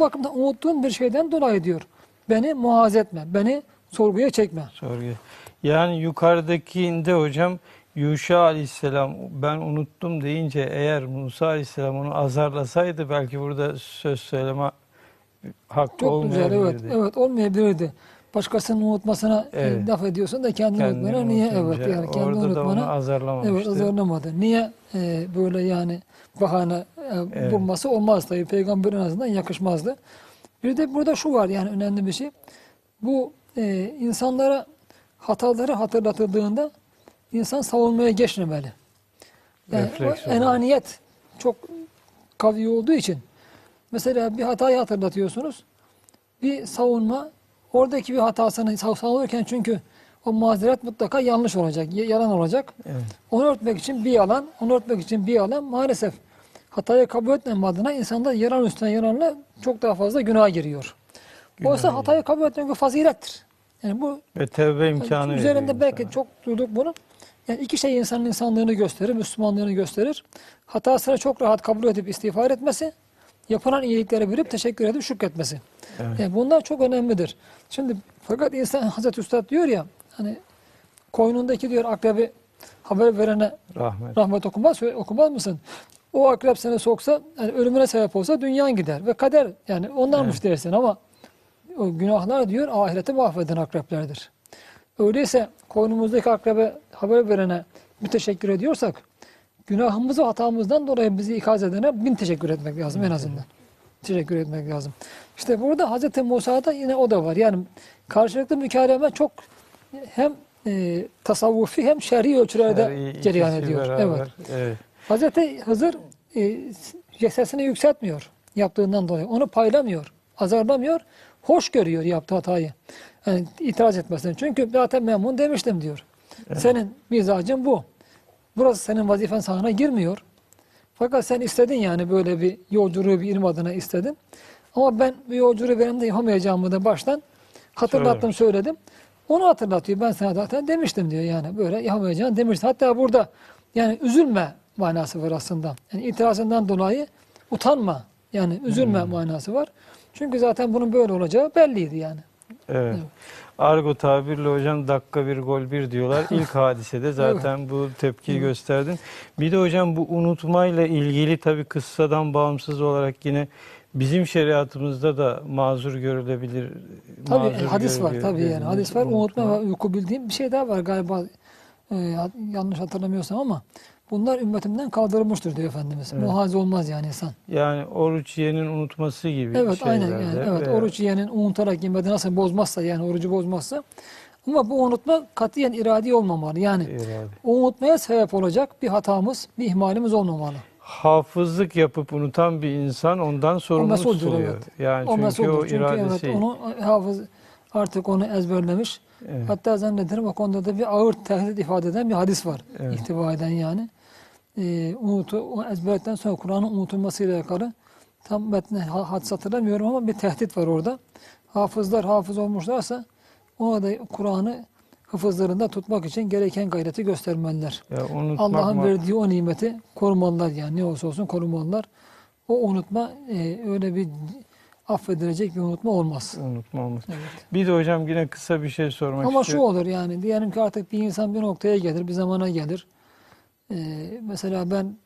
Bu bakımdan unuttuğun bir şeyden dolayı diyor. Beni muhaz etme, beni sorguya çekme. Sorgu. Yani yukarıdakinde hocam Yuşa Aleyhisselam ben unuttum deyince eğer Musa Aleyhisselam onu azarlasaydı belki burada söz söyleme hakkı Çok güzel, evet, olmayabilirdi. evet olmayabilirdi. Başkasının unutmasına Evet. laf ediyorsun da kendini Kendini unutmana niye? Evet, yani kendini orada da onu unutmana azarlamamıştı. evet, azarlamadı. Niye e, böyle yani bahane Evet. bulması olmaz tabii. Peygamberin azından yakışmazdı. Bir de burada şu var yani önemli bir şey. Bu e, insanlara hataları hatırlatıldığında insan savunmaya geçmemeli. Yani Refleks o olarak. enaniyet çok kavi olduğu için mesela bir hatayı hatırlatıyorsunuz. Bir savunma oradaki bir hatasını sav- savunurken çünkü o mazeret mutlaka yanlış olacak, yalan olacak. Evet. Onu örtmek için bir yalan, onu örtmek için bir yalan maalesef hatayı kabul etmem adına insanda yalan üstüne yalanla çok daha fazla günah giriyor. Günah Oysa hatayı kabul etmek bir fazilettir. Yani bu Ve tevbe imkanı Üzerinde belki insana. çok duyduk bunu. Yani iki şey insanın insanlığını gösterir, Müslümanlığını gösterir. Hatasını çok rahat kabul edip istiğfar etmesi, yapılan iyilikleri bilip teşekkür edip şükretmesi. Evet. Yani bunlar çok önemlidir. Şimdi fakat insan Hazreti Üstad diyor ya hani koynundaki diyor akrebi haber verene Rahmet. rahmet okumaz, okumaz mısın? O akrep seni soksa, yani ölümüne sebep olsa dünyan gider. Ve kader yani ondanmış dersin ama o günahlar diyor ahireti mahveden akreplerdir. Öyleyse koynumuzdaki akrebe haber verene bir teşekkür ediyorsak günahımızı hatamızdan dolayı bizi ikaz edene bin teşekkür etmek lazım en azından. Teşekkür etmek lazım. İşte burada Hz. Musa'da yine o da var. Yani karşılıklı mükaleme çok hem e, tasavvufi hem şer'i ölçülerde cereyan ediyor. beraber, Evet. evet. Hazreti Hızır e, sesini yükseltmiyor yaptığından dolayı. Onu paylamıyor, azarlamıyor, hoş görüyor yaptığı hatayı. Yani itiraz etmesine. Çünkü zaten memnun demiştim diyor. Senin mizacın bu. Burası senin vazifen sahana girmiyor. Fakat sen istedin yani böyle bir yolculuğu bir ilim adına istedin. Ama ben bu yolculuğu benim de yapamayacağımı da baştan hatırlattım, söyledim. Onu hatırlatıyor. Ben sana zaten demiştim diyor yani böyle yapamayacağını demiştim. Hatta burada yani üzülme manası var aslında. Yani itirazından dolayı utanma. Yani üzülme manası var. Çünkü zaten bunun böyle olacağı belliydi yani. Evet. Argo tabirle hocam dakika bir gol bir diyorlar. İlk hadisede zaten bu tepkiyi gösterdin. Bir de hocam bu unutmayla ilgili tabi kıssadan bağımsız olarak yine bizim şeriatımızda da mazur görülebilir. Tabii mazur hadis var tabii yani. Hadis var. Unutma ve uyku bildiğim bir şey daha var galiba. e, yanlış hatırlamıyorsam ama bunlar ümmetimden kaldırılmıştır diyor Efendimiz. Muhaz olmaz yani insan. Yani oruç yiyenin unutması gibi Evet aynen yani. Evet veya- oruç yiyenin unutarak yemedi nasıl bozmazsa yani orucu bozmazsa ama bu unutma katiyen iradi olmamalı. Yani irade. o unutmaya sebep olacak bir hatamız, bir ihmalimiz olmamalı. Hafızlık yapıp unutan bir insan ondan sorumlu tutuluyor. evet. Yani o çünkü o Çünkü iradesi. evet onu hafız artık onu ezberlemiş. Evet. Hatta zannederim o konuda da bir ağır tehdit ifade eden bir hadis var. Evet. İhtiva eden yani. Ee, unutu, o ezberledikten sonra Kur'an'ın unutulmasıyla alakalı tam metni ha- hadis hatırlamıyorum ama bir tehdit var orada. Hafızlar hafız olmuşlarsa ona da Kur'an'ı hıfızlarında tutmak için gereken gayreti göstermeliler. Allah'ın verdiği o nimeti korumalılar yani ne olursa olsun korumalılar. O unutma e, öyle bir affedilecek bir unutma olmaz. unutma olmaz. Evet. Bir de hocam yine kısa bir şey sormak Ama şu istiyorum. olur yani diyelim ki artık bir insan bir noktaya gelir, bir zamana gelir. Ee, mesela ben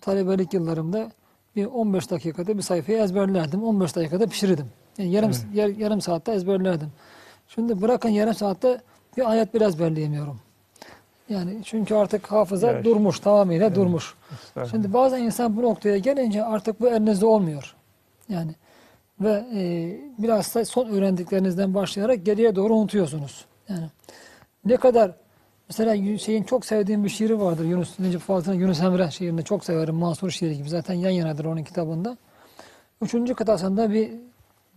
talebelik yıllarımda bir 15 dakikada bir sayfayı ezberlerdim. 15 dakikada pişirirdim. Yani yarım, yar- yarım saatte ezberlerdim. Şimdi bırakın yarım saatte bir ayet bile ezberleyemiyorum. Yani çünkü artık hafıza Yaş. durmuş, tamamıyla durmuş. Estağfurullah. Şimdi bazen insan bu noktaya gelince artık bu elinizde olmuyor. Yani ve e, biraz da son öğrendiklerinizden başlayarak geriye doğru unutuyorsunuz. Yani ne kadar mesela şeyin çok sevdiğim bir şiiri vardır. Yunus Necip Fazıl'ın Yunus Emre şiirini çok severim. Mansur şiiri gibi. Zaten yan yanadır onun kitabında. Üçüncü kıtasında bir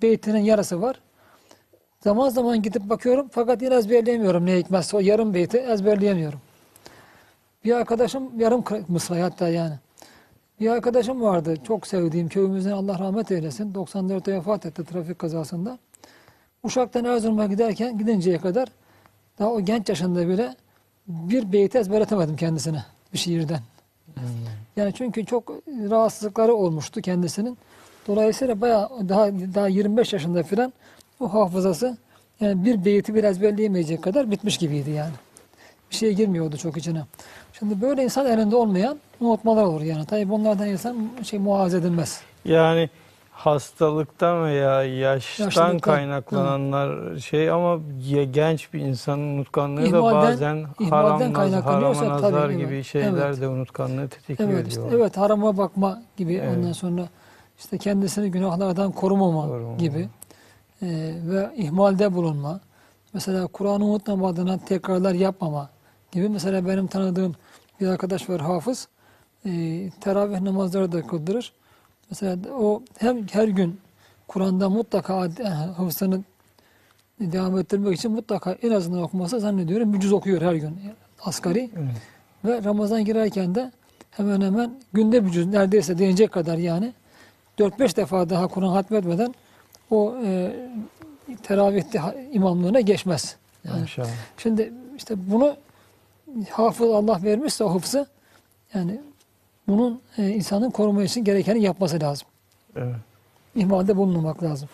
beytinin yarısı var. Zaman zaman gidip bakıyorum fakat yine ezberleyemiyorum ne hikmetse o yarım beyti ezberleyemiyorum. Bir arkadaşım yarım mısra hatta yani. Bir arkadaşım vardı çok sevdiğim köyümüzden Allah rahmet eylesin. 94'te vefat etti trafik kazasında. Uşak'tan Erzurum'a giderken gidinceye kadar daha o genç yaşında bile bir beyti ezberletemedim kendisine bir şiirden. Yani çünkü çok rahatsızlıkları olmuştu kendisinin. Dolayısıyla bayağı daha daha 25 yaşında filan o hafızası yani bir beyti biraz ezberleyemeyecek kadar bitmiş gibiydi yani. Bir şey girmiyordu çok içine. Şimdi böyle insan elinde olmayan unutmalar olur yani. Tabii bunlardan insan şey muaz edilmez. Yani hastalıktan veya yaştan Yaşlılıktan, kaynaklananlar şey ama ya genç bir insanın unutkanlığı da İhmalden- bazen ihmalden haram, naz, kaynaklanıyorsa harama tabii, nazar gibi şeyler Evet. de unutkanlığı tetikliyor Evet işte, evet harama bakma gibi Evet. ondan sonra işte kendisini günahlardan korumama Korumama. gibi e, ve ihmalde bulunma. Mesela Kur'an'ı unutmamadığına tekrarlar yapmama gibi. Mesela benim tanıdığım bir arkadaş var hafız. E, teravih namazları da kıldırır. Mesela o hem her gün Kur'an'da mutlaka ad- hafızını devam ettirmek için mutlaka en azından okuması zannediyorum bir cüz okuyor her gün. Asgari. Evet. Ve Ramazan girerken de hemen hemen günde bir cüz neredeyse denecek kadar yani 4-5 defa daha Kur'an hatmetmeden o e, teravihte imamlığına geçmez. Yani Maşallah. şimdi işte bunu hafız Allah vermişse o hıfzı yani bunun e, insanın koruma için gerekeni yapması lazım. Evet. İhmalde bulunmamak lazım.